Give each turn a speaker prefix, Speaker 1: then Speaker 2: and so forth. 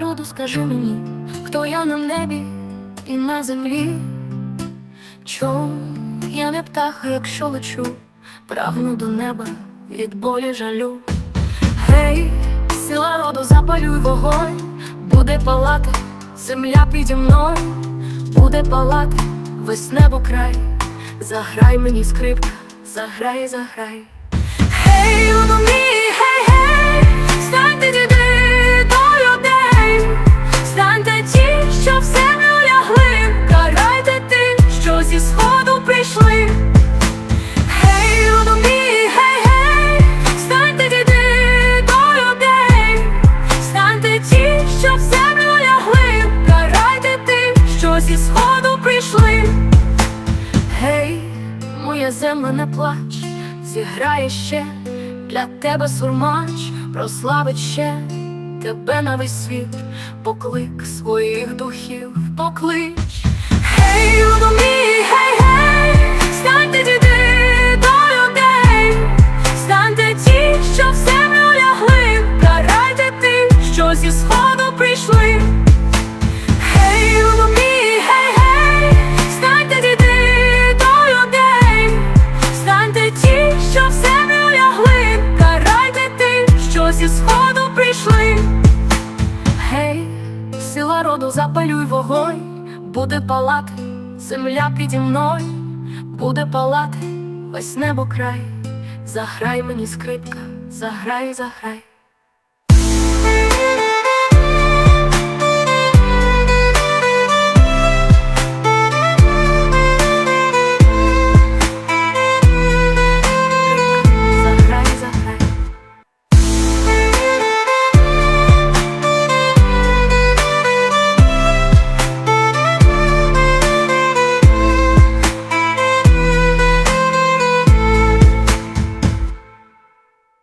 Speaker 1: народу, скажи мені, хто я на небі і на землі? Чом я не птаха, якщо лечу, прагну до неба від болі жалю. Гей, сила роду, запалюй вогонь, буде палати, земля піді мною, буде палати, весь небо край, заграй мені скрипка, заграй, заграй. Гей, луномі, гей, що прийшли. Гей, луномі, гей, гей, станьте діди до людей, станьте ті, що в землю лягли, карайте тих, що зі сходу прийшли. Гей, моя земля, не плач, зіграє ще для тебе сурмач, прославить ще тебе на весь світ, поклик своїх духів, поклич. Гей, луномі, сила роду, запалюй вогонь, буде палати, земля піді мною, буде палати, весь небо край, заграй мені скрипка, заграй, заграй.